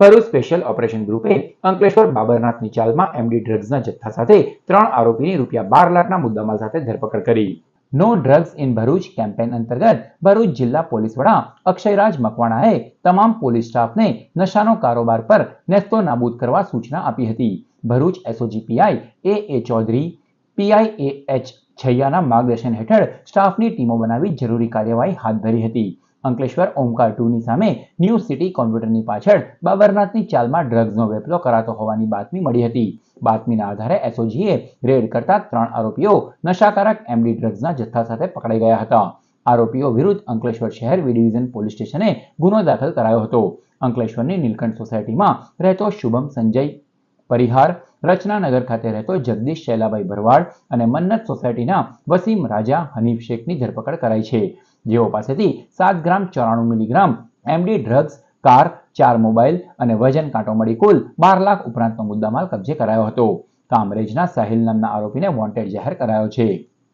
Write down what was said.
Bharuch special operation ગ્રુપે અંકલેશ્વર બાબરનાથની ચાલમાં એમડી ડ્રગ્સના જથ્થા સાથે ત્રણ આરોપીની રૂપિયા બાર લાખના મુદ્દામાલ સાથે ધરપકડ કરી. No drugs in Bharuch campaign અંતર્ગત ભરૂચ જિલ્લા પોલીસ વડા અક્ષયરાજ મકવાણાએ તમામ પોલીસ સ્ટાફને નશાનો કારોબાર પર નેસ્તો નાબૂદ કરવા સૂચના આપી હતી. Bharuch SOG PI A A Chaudhari, PI A H છૈયાના માર્ગદર્શન હેઠળ સ્ટાફની ટીમો બનાવી જરૂરી કાર્યવાહી હાથ ધરી હતી. અંકલેશ્વર, ઓમકાર ટુની સામે ન્યૂ સિટી કોમ્પ્યુટરની પાછળ બાબરનાથની ચાલમાં ડ્રગ્સનો વેપલો કરાતો હોવાની બાતમી મળી હતી. બાતમીના આધારે એસઓજીએ રેડ કરતા ત્રણ આરોપીઓ નશાકારક એમડી ડ્રગ્સના જથ્થા સાથે પકડાઈ ગયા હતા. આરોપીઓ વિરુદ્ધ અંકલેશ્વર શહેર બી ડિવિઝન પોલીસ સ્ટેશને ગુનો દાખલ કરાયો હતો. અંકલેશ્વરની નીલકંઠ સોસાયટીમાં રહેતો શુભમ સંજય પરિહાર, રચનાનગર ખાતે રહેતો જગદીશ શૈલાભાઈ ભરવાડ અને મન્નત સોસાયટીના વસીમ રાજા હનીફ શેખની ધરપકડ કરાઈ છે. જેઓ પાસેથી સાત ગ્રામ ચોરાણું મિલીગ્રામ એમડી ડ્રગ્સ, કાર, ચાર મોબાઈલ અને વજન કાંટો મળી કુલ બાર લાખ ઉપરાંતનો મુદ્દામાલ કબજે કરાયો હતો. કામરેજના સાહિલ નામના આરોપીને વોન્ટેડ જાહેર કરાયો છે.